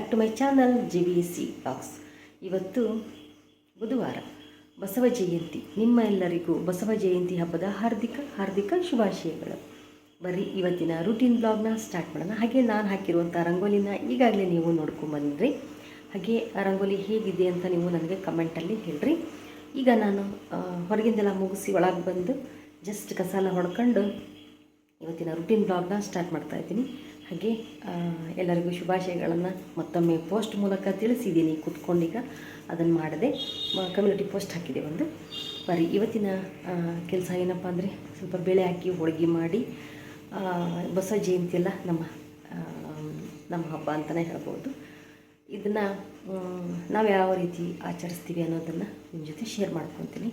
Back to my channel G V C box ಇವತ್ತು ಬುಧವಾರ. ಬಸವ ಜಯಂತಿ. ನಿಮ್ಮ ಎಲ್ಲರಿಗೂ ಬಸವ ಜಯಂತಿ ಹಬ್ಬದ ಹಾರ್ದಿಕ ಹಾರ್ದಿಕ ಶುಭಾಶಯಗಳು. ಬರೀ ಇವತ್ತಿನ ರೂಟೀನ್ ಬ್ಲಾಗ್ನ ಸ್ಟಾರ್ಟ್ ಮಾಡೋಣ. ಹಾಗೆ ನಾನು ಹಾಕಿರುವಂಥ ರಂಗೋಲಿನ ಈಗಾಗಲೇ ನೀವು ನೋಡ್ಕೊಂಬಂದ್ರಿ. ಹಾಗೆ ರಂಗೋಲಿ ಹೇಗಿದೆ ಅಂತ ನೀವು ನನಗೆ ಕಮೆಂಟಲ್ಲಿ ಹೇಳ್ರಿ. ಈಗ ನಾನು ಹೊರಗಿಂದೆಲ್ಲ ಮುಗಿಸಿ ಒಳಗೆ ಬಂದು ಜಸ್ಟ್ ಕಸಾಲ ಹೊಡ್ಕೊಂಡು ಇವತ್ತಿನ ರುಟೀನ್ ಬ್ಲಾಗ್ನ ಸ್ಟಾರ್ಟ್ ಮಾಡ್ತಾ ಇದ್ದೀನಿ. ಹಾಗೆ ಎಲ್ಲರಿಗೂ ಶುಭಾಶಯಗಳನ್ನು ಮತ್ತೊಮ್ಮೆ ಪೋಸ್ಟ್ ಮೂಲಕ ತಿಳಿಸಿದ್ದೀನಿ. ಕೂತ್ಕೊಂಡೀಗ ಅದನ್ನು ಮಾಡದೆ ಕಮ್ಯುನಿಟಿ ಪೋಸ್ಟ್ ಹಾಕಿದೆ ಒಂದು. ಬರೀ ಇವತ್ತಿನ ಕೆಲಸ ಏನಪ್ಪ ಅಂದರೆ ಸ್ವಲ್ಪ ಬೇಳೆ ಹಾಕಿ, ಹೋಳಿಗೆ ಮಾಡಿ ಬಸವ ಜಯಂತಿ ಎಲ್ಲ ನಮ್ಮ ನಮ್ಮ ಹಬ್ಬ ಅಂತಲೇ ಹೇಳ್ಬೋದು. ಇದನ್ನು ನಾವು ಯಾವ ರೀತಿ ಆಚರಿಸ್ತೀವಿ ಅನ್ನೋದನ್ನು ನಿಮ್ಮ ಜೊತೆ ಶೇರ್ ಮಾಡ್ಕೊತೀನಿ.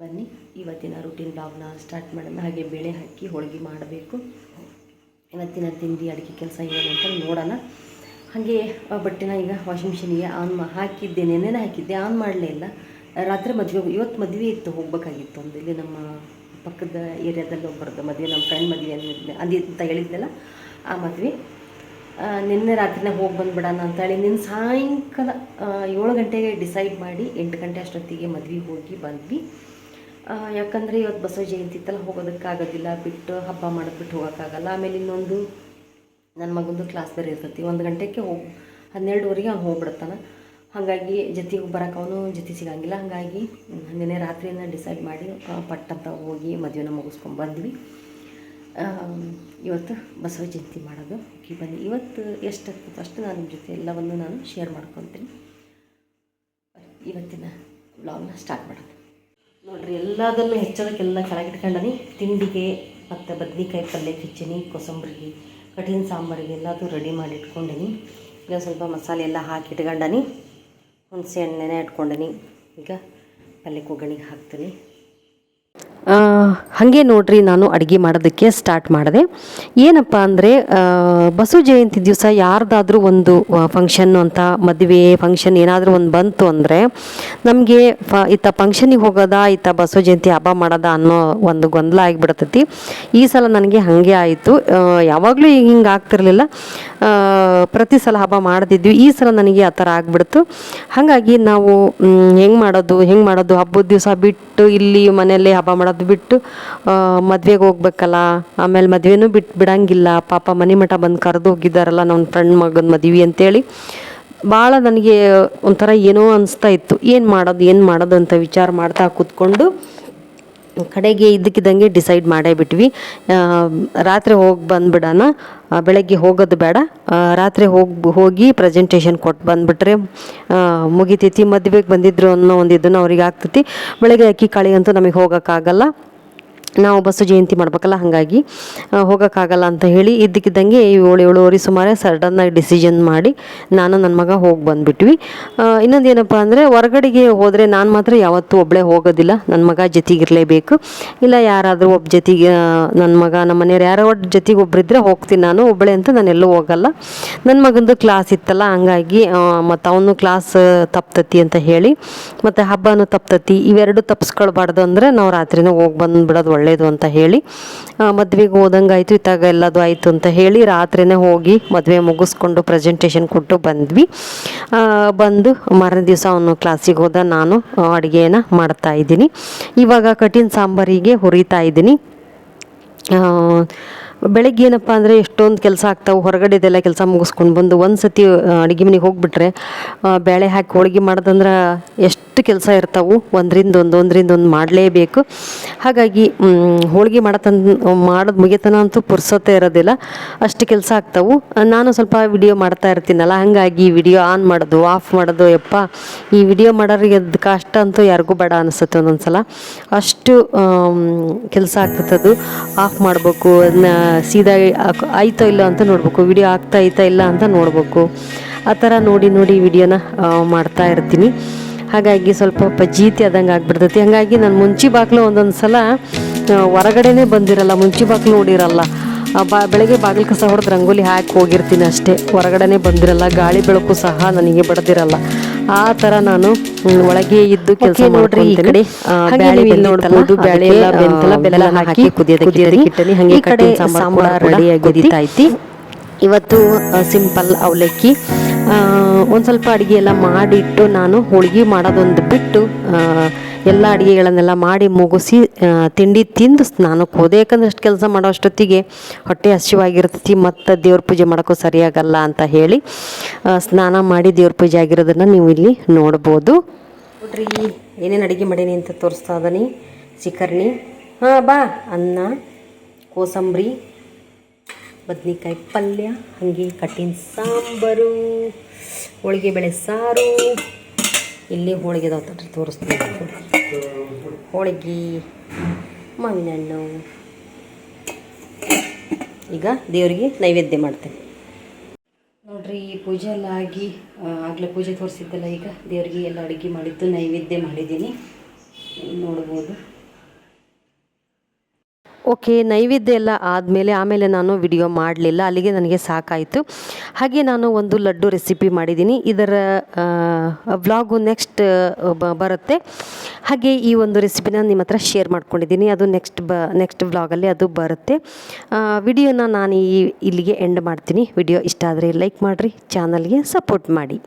ಬನ್ನಿ, ಇವತ್ತಿನ ರೂಟೀನ್ ಬ್ಲಾಗ್ನ ಸ್ಟಾರ್ಟ್ ಮಾಡೋಣ. ಹಾಗೆ ಬೇಳೆ ಹಾಕಿ, ಹೋಳಿಗೆ ಮಾಡಬೇಕು. ಇವತ್ತಿನ ತಿಂಡಿ ಅಡುಗೆ ಕೆಲಸ ಏನು ಅಂತ ನೋಡೋಣ. ಹಾಗೆ ಬಟ್ಟೆನ ಈಗ ವಾಷಿಂಗ್ ಮಿಷಿನಿಗೆ ಆನ್ ಮಾ ಹಾಕಿದ್ದೆ ನೆನ್ನೆನೇ ಹಾಕಿದ್ದೆ? ಆನ್ ಮಾಡಲೇ ಇಲ್ಲ. ರಾತ್ರಿ ಮದುವೆ ಇವತ್ತು ಮದುವೆ ಇತ್ತು, ಹೋಗ್ಬೇಕಾಗಿತ್ತು ಒಂದು. ಇಲ್ಲಿ ನಮ್ಮ ಪಕ್ಕದ ಏರಿಯಾದಲ್ಲಿ ಒಬ್ಬರದ್ದು ಮದುವೆ, ನಮ್ಮ ಫ್ರೆಂಡ್ ಮದುವೆ ಅಂದಿದ್ದೆ ಅಂದಿ ಅಂತ ಹೇಳಿದ್ನಲ್ಲ ಆ ಮದುವೆ. ನಿನ್ನೆ ರಾತ್ರಿನೇ ಹೋಗಿ ಬಂದುಬಿಡೋಣ ಅಂತೇಳಿ ನಿನ್ನ ಸಾಯಂಕಾಲ ಏಳು ಗಂಟೆಗೆ ಡಿಸೈಡ್ ಮಾಡಿ ಎಂಟು ಗಂಟೆ ಅಷ್ಟೊತ್ತಿಗೆ ಮದ್ವೆಗೆ ಹೋಗಿ ಬಂದ್ವಿ. ಯಾಕಂದರೆ ಇವತ್ತು ಬಸವ ಜಯಂತಿ ಇತ್ತಲ್ಲ, ಹೋಗೋದಕ್ಕಾಗೋದಿಲ್ಲ, ಬಿಟ್ಟು ಹಬ್ಬ ಮಾಡಿಬಿಟ್ಟು ಬಿಟ್ಟು ಹೋಗೋಕ್ಕಾಗಲ್ಲ. ಆಮೇಲೆ ಇನ್ನೊಂದು ನನ್ನ ಮಗಂದು ಕ್ಲಾಸ್ ಬೇರೆ ಇರ್ತೈತಿ. ಒಂದು ಗಂಟೆಗೆ ಹೋಗಿ, ಹನ್ನೆರಡುವರೆಗೆ ಅವ್ನು ಹೋಗ್ಬಿಡ್ತಾನೆ ಹಾಗಾಗಿ ಜೊತೆಗೆ ಬರೋಕೆ ಅವನು ಜೊತೆ ಸಿಗಂಗಿಲ್ಲ. ಹಾಗಾಗಿ ನಿನ್ನೆ ರಾತ್ರಿನ ಡಿಸೈಡ್ ಮಾಡಿ ಪಟ್ಟಂತ ಹೋಗಿ ಮದುವೆನ ಮುಗಿಸ್ಕೊಂಡು ಬಂದ್ವಿ. ಇವತ್ತು ಬಸವ ಜಯಂತಿ ಮಾಡೋದು. ಓಕೆ ಬನ್ನಿ. ಇವತ್ತು ಎಷ್ಟಾಗ್ತದೆ ಅಷ್ಟು ನಾನು ನಿಮ್ಮ ಜೊತೆ ಎಲ್ಲವನ್ನು ನಾನು ಶೇರ್ ಮಾಡ್ಕೊತೀನಿ. ಇವತ್ತಿನ ಬ್ಲಾಗ್ನ ಸ್ಟಾರ್ಟ್ ಮಾಡೋಣ ನೋಡ್ರಿ, ಎಲ್ಲದನ್ನು ಹೆಚ್ಚೋದಕ್ಕೆಲ್ಲ ಕೆಳಗಿಟ್ಕೊಂಡನಿ ತಿಂಡಿಗೆ ಮತ್ತು ಬದ್ನಿಕಾಯಿ ಪಲ್ಯ ಕಿಚ್ಚಿನಿ ಕೊಸಂಬರಿಗೆ ಕಠಿಣ ಸಾಂಬಾರಿಗೆ ಎಲ್ಲದೂ ರೆಡಿ ಮಾಡಿ ಇಟ್ಕೊಂಡೀನಿ ಈಗ ಸ್ವಲ್ಪ ಮಸಾಲೆ ಎಲ್ಲ ಹಾಕಿ ಇಟ್ಕೊಂಡನಿ. ಹುಣಸೆ ಹಣ್ಣೆನೇ ಇಟ್ಕೊಂಡನಿ. ಈಗ ಪಲ್ಯಕ್ಕೆ ಒಗ್ಗರಣೆಗೆ ಹಾಕ್ತೀನಿ. ಹಾಗೆ ನೋಡ್ರಿ ನಾನು ಅಡುಗೆ ಮಾಡೋದಕ್ಕೆ ಸ್ಟಾರ್ಟ್ ಮಾಡಿದೆ. ಏನಪ್ಪ ಅಂದರೆ ಬಸವ ಜಯಂತಿ ದಿವಸ ಯಾರ್ದಾದ್ರೂ ಒಂದು ಫಂಕ್ಷನ್ನು ಅಂತ ಮದುವೆ ಫಂಕ್ಷನ್ ಏನಾದರೂ ಒಂದು ಬಂತು ಅಂದರೆ, ನಮಗೆ ಫ, ಇತ್ತ ಫಂಕ್ಷನಿಗೆ ಹೋಗೋದಾ, ಇತ್ತ ಬಸವ ಜಯಂತಿ ಹಬ್ಬ ಮಾಡೋದ ಅನ್ನೋ ಒಂದು ಗೊಂದಲ ಆಗಿಬಿಡ್ತೈತಿ. ಈ ಸಲ ನನಗೆ ಹಾಗೆ ಆಯಿತು. ಯಾವಾಗಲೂ ಹಿಂಗೆ ಆಗ್ತಿರ್ಲಿಲ್ಲ. ಪ್ರತಿ ಸಲ ಹಬ್ಬ ಮಾಡ್ತಿದ್ವಿ. ಈ ಸಲ ನನಗೆ ಆ ಥರ ಆಗಿಬಿಡ್ತು. ಹಾಗಾಗಿ ನಾವು ಹೆಂಗೆ ಮಾಡೋದು ಹೆಂಗೆ ಮಾಡೋದು, ಹಬ್ಬದ ದಿವಸ ಬಿಟ್ಟು ಇಲ್ಲಿ ಮನೆಯಲ್ಲಿ ಹಬ್ಬ ಮಾಡೋದು ಬಿಟ್ಟು ಮದುವೆಗೆ ಹೋಗ್ಬೇಕಲ್ಲ, ಆಮೇಲೆ ಮದುವೆನೂ ಬಿಟ್ಟು ಬಿಡಂಗಿಲ್ಲ, ಪಾಪ ಮನೆ ಮಠ ಬಂದು ಕರೆದು ಹೋಗಿದ್ದಾರಲ್ಲ ನನ್ನ ಫ್ರೆಂಡ್ ಮಗನ ಮದುವೆ ಅಂತೇಳಿ. ಭಾಳ ನನಗೆ ಒಂಥರ ಏನೋ ಅನಿಸ್ತಾ ಇತ್ತು, ಏನು ಮಾಡೋದು ಏನು ಮಾಡೋದು ಅಂತ ವಿಚಾರ ಮಾಡ್ತಾ ಕೂತ್ಕೊಂಡು ಕಡೆಗೆ ಇದ್ದಕ್ಕಿದ್ದಂಗೆ ಡಿಸೈಡ್ ಮಾಡೇ ಬಿಟ್ವಿ. ರಾತ್ರಿ ಹೋಗಿ ಬಂದ್ಬಿಡೋಣ. ಬೆಳಗ್ಗೆ ಹೋಗೋದು ಬೇಡ. ರಾತ್ರಿ ಹೋಗಿ ಹೋಗಿ ಪ್ರೆಸೆಂಟೇಷನ್ ಕೊಟ್ಟು ಬಂದುಬಿಟ್ರೆ ಮುಗಿತೈತಿ. ಮದುವೆಗೆ ಬಂದಿದ್ರು ಅನ್ನೋ ಒಂದು ಇದನ್ನು ಅವ್ರಿಗೆ ಆಗ್ತೈತಿ. ಬೆಳಗ್ಗೆ ಅಕ್ಕಿ ಕಾಳಿ ಅಂತೂ ನಮಗೆ ಹೋಗೋಕ್ಕಾಗಲ್ಲ. ನಾವು ಬಸ್ಸು ಜಯಂತಿ ಮಾಡ್ಬೇಕಲ್ಲ, ಹಾಗಾಗಿ ಹೋಗೋಕ್ಕಾಗಲ್ಲ ಅಂತ ಹೇಳಿ ಇದ್ದಕ್ಕಿದ್ದಂಗೆ ಏಳು ಏಳುವರೆ ಸುಮಾರು ಸಡನ್ನಾಗಿ ಡಿಸಿಷನ್ ಮಾಡಿ ನಾನು ನನ್ನ ಮಗ ಹೋಗಿ ಬಂದುಬಿಟ್ವಿ. ಇನ್ನೊಂದು ಏನಪ್ಪ ಅಂದರೆ ಹೊರಗಡೆಗೆ ಹೋದರೆ ನಾನು ಮಾತ್ರ ಯಾವತ್ತೂ ಒಬ್ಬಳೇ ಹೋಗೋದಿಲ್ಲ ನನ್ನ ಮಗ ಜೊತೆಗಿರಲೇಬೇಕು ಇಲ್ಲ ಯಾರಾದರೂ ಒಬ್ಬ ಜೊತೆಗೆ ನನ್ನ ಮಗ ನಮ್ಮ ಮನೆಯವ್ರು ಯಾರೋ ಜೊತೆಗೆ ಒಬ್ಬರಿದ್ದರೆ ಹೋಗ್ತೀನಿ ನಾನು ಒಬ್ಬಳೆ ಅಂತ ನಾನು ಎಲ್ಲೂ ಹೋಗಲ್ಲ. ನನ್ನ ಮಗಂದು ಕ್ಲಾಸ್ ಇತ್ತಲ್ಲ, ಹಂಗಾಗಿ ಮತ್ತು ಅವನು ಕ್ಲಾಸ್ ತಪ್ತತಿ ಅಂತ ಹೇಳಿ, ಮತ್ತು ಹಬ್ಬನೂ ತಪ್ತತಿ, ಇವೆರಡು ತಪ್ಪಿಸ್ಕೊಳ್ಬಾರ್ದು ಅಂದರೆ ನಾವು ರಾತ್ರಿನೂ ಹೋಗಿ ಬಂದುಬಿಡೋದು ಒಳ್ಳೆಯದು ಅಂತ ಹೇಳಿ ಮದುವೆಗೆ ಹೋದಂಗೆ ಆಯಿತು, ಇತ್ತಾಗ ಎಲ್ಲದು ಆಯಿತು ಅಂತ ಹೇಳಿ ರಾತ್ರಿನೇ ಹೋಗಿ ಮದುವೆ ಮುಗಿಸ್ಕೊಂಡು ಪ್ರೆಸೆಂಟೇಷನ್ ಕೊಟ್ಟು ಬಂದ್ವಿ. ಬಂದು ಮಾರನೇ ದಿವಸ ಅವನು ಕ್ಲಾಸಿಗೆ ಹೋದ, ನಾನು ಅಡುಗೆಯನ್ನು ಮಾಡ್ತಾ ಇದ್ದೀನಿ. ಇವಾಗ ಕಠಿಣ ಸಾಂಬಾರಿಗೆ ಹುರಿತಾ ಇದ್ದೀನಿ. ಬೆಳಗ್ಗೆ ಏನಪ್ಪ ಅಂದರೆ ಎಷ್ಟೊಂದು ಕೆಲಸ ಆಗ್ತಾವೆ, ಹೊರಗಡೆದೆಲ್ಲ ಕೆಲಸ ಮುಗಿಸ್ಕೊಂಡು ಬಂದು ಒಂದು ಸತಿ ಅಡುಗೆ ಮನೆಗೆ ಹೋಗಿಬಿಟ್ರೆ ಬೇಳೆ ಹಾಕಿ ಹೋಳಿಗೆ ಮಾಡೋದಂದ್ರೆ ಎಷ್ಟು ಕೆಲಸ ಇರ್ತಾವೆ, ಒಂದರಿಂದ ಒಂದು ಒಂದರಿಂದ ಒಂದು ಮಾಡಲೇಬೇಕು. ಹಾಗಾಗಿ ಹೋಳಿಗೆ ಮಾಡತನ, ಮಾಡೋದು ಮುಗಿತನ ಅಂತೂ ಪುರ್ಸೊತ್ತೇ ಇರೋದಿಲ್ಲ, ಅಷ್ಟು ಕೆಲಸ ಆಗ್ತಾವೆ. ನಾನು ಸ್ವಲ್ಪ ವಿಡಿಯೋ ಮಾಡ್ತಾ ಇರ್ತೀನಲ್ಲ, ಹಾಗಾಗಿ ವಿಡಿಯೋ ಆನ್ ಮಾಡೋದು, ಆಫ್ ಮಾಡೋದು, ಯಪ್ಪ, ಈ ವಿಡಿಯೋ ಮಾಡೋರಿಗೆ ಅದು ಕಷ್ಟ ಅಂತೂ ಯಾರಿಗೂ ಬೇಡ ಅನಿಸುತ್ತೆ ಒಂದೊಂದು ಸಲ ಅಷ್ಟು ಕೆಲಸ ಆಗ್ತದೆ ಆಫ್ ಮಾಡಬೇಕು ಅದನ್ನ ಸೀದಾ ಆಯ್ತೋ ಇಲ್ಲ ಅಂತ ನೋಡಬೇಕು, ವಿಡಿಯೋ ಆಗ್ತಾ ಐತಾ ಇಲ್ಲ ಅಂತ ನೋಡಬೇಕು. ಆ ಥರ ನೋಡಿ ನೋಡಿ ವಿಡಿಯೋನ ಮಾಡ್ತಾ ಇರ್ತೀನಿ. ಹಾಗಾಗಿ ಸ್ವಲ್ಪ ಜೀತಿ ಆದಂಗೆ ಆಗ್ಬಿಡ್ತೈತಿ. ಹಾಗಾಗಿ ನಾನು ಮುಂಚಿ ಬಾಗಿಲು ಒಂದೊಂದು ಸಲ ಹೊರಗಡೆನೇ ಬಂದಿರಲ್ಲ ಮುಂಚಿ ಬಾಗಿಲು ನೋಡಿರಲ್ಲ. ಬಾ ಬೆಳಗ್ಗೆ ಬಾಗಿಲು ಕಸ ಹೊಡೆದು ರಂಗೋಲಿ ಹಾಕಿ ಹೋಗಿರ್ತೀನಿ ಅಷ್ಟೇ. ಹೊರಗಡೆನೇ ಬಂದಿರಲ್ಲ ಗಾಳಿ ಬೆಳಕು ಸಹ ನನಗೆ ಬಡದಿರಲ್ಲ. ಆ ಥರ ನಾನು ಒಳಗೆ ಇದ್ದು ಕೆಲಸ ನೋಡ್ರಿ ಈ ಕಡೆ. ಬ್ಯಾಳೆ ನೋಡ್ಬೋದು ಬ್ಯಾಳೆ ಎಲ್ಲ ಬೆಂತಲ್ಲ ಬೆಲ್ಲ ಹಾಕಿ ಕುದಿಯೋದಕ್ಕೆ ಇಟ್ಟನಿ ಹಾಗೆ ಕಡೆ ಸಾಂಬಾರ್ ರೆಡಿ ಆಗಿ ಐತಿ ಇವತ್ತು ಸಿಂಪಲ್ ಅವಲಕ್ಕಿ. ಒಂದು ಸ್ವಲ್ಪ ಅಡುಗೆ ಎಲ್ಲ ಮಾಡಿಟ್ಟು ನಾನು ಹೋಳಿಗೆ ಮಾಡೋದೊಂದು ಬಿಟ್ಟು ಎಲ್ಲ ಅಡುಗೆಗಳನ್ನೆಲ್ಲ ಮಾಡಿ ಮುಗಿಸಿ ತಿಂಡಿ ತಿಂದು ಸ್ನಾನಕ್ಕೆ ಹೋದೆ. ಯಾಕಂದ್ರೆ ಅಷ್ಟು ಕೆಲಸ ಮಾಡೋ ಅಷ್ಟೊತ್ತಿಗೆ ಹೊಟ್ಟೆ ಹಸಿವಾಗಿರ್ತೈತಿ, ಮತ್ತು ದೇವ್ರ ಪೂಜೆ ಮಾಡೋಕ್ಕೂ ಸರಿಯಾಗಲ್ಲ ಅಂತ ಹೇಳಿ ಸ್ನಾನ ಮಾಡಿ ದೇವ್ರ ಪೂಜೆ ಆಗಿರೋದನ್ನು ನೀವು ಇಲ್ಲಿ ನೋಡ್ಬೋದು. ನೋಡ್ರಿ ಏನೇನು ಅಡುಗೆ ಮಾಡೀನಿ ಅಂತ ತೋರಿಸ್ತಾ ಇದ್ದೀನಿ ಚಿಕರ್ಣಿ, ಹಾಂ, ಬಾ, ಅನ್ನ, ಕೋಸಂಬರಿ ಬದ್ನಿಕಾಯಿ ಪಲ್ಯ, ಹಾಗೆ ಕಟ್ಟಿನ ಸಾಂಬಾರು, ಹೋಳಿಗೆ ಬೇಳೆ ಸಾರು. ಇಲ್ಲಿ ಹೋಳಿಗೆ ತಡ್ರಿ, ತೋರಿಸ್ತೀನಿ ಹೋಳಿಗೆ ಮಾವಿನ ಹಣ್ಣು ಈಗ ದೇವರಿಗೆ ನೈವೇದ್ಯ ಮಾಡ್ತೇನೆ. ನೋಡ್ರಿ ಪೂಜೆ ಎಲ್ಲ ಆಗಿ ಆಗಲೇ ಪೂಜೆ ತೋರಿಸಿದ್ದಲ್ಲ ಈಗ, ದೇವರಿಗೆ ಎಲ್ಲ ಅಡುಗೆ ಮಾಡಿದ್ದು, ನೈವೇದ್ಯ ಮಾಡಿದ್ದೀನಿ. ನೋಡ್ಬೋದು. ಓಕೆ, ನೈವೇದ್ಯ ಎಲ್ಲ ಆದಮೇಲೆ ಆಮೇಲೆ ನಾನು ವಿಡಿಯೋ ಮಾಡಲಿಲ್ಲ, ಅಲ್ಲಿಗೆ ನನಗೆ ಸಾಕಾಯಿತು. ಹಾಗೆ ನಾನು ಒಂದು ಲಡ್ಡು ರೆಸಿಪಿ ಮಾಡಿದ್ದೀನಿ. ಇದರ ವ್ಲಾಗು ನೆಕ್ಸ್ಟ್ ಬರುತ್ತೆ. ಹಾಗೆ ಈ ಒಂದು ರೆಸಿಪಿನ ನಿಮ್ಮ ಹತ್ರ ಶೇರ್ ಮಾಡ್ಕೊಂಡಿದ್ದೀನಿ. ಅದು ನೆಕ್ಸ್ಟ್ ಬ ನೆಕ್ಸ್ಟ್ ವ್ಲಾಗಲ್ಲಿ ಅದು ಬರುತ್ತೆ. ವಿಡಿಯೋನ ನಾನು ಈ, ಇಲ್ಲಿಗೆ ಎಂಡ್ ಮಾಡ್ತೀನಿ. ವಿಡಿಯೋ ಇಷ್ಟ ಆದರೆ ಲೈಕ್ ಮಾಡಿರಿ ಚಾನಲ್ಗೆ ಸಪೋರ್ಟ್ ಮಾಡಿ.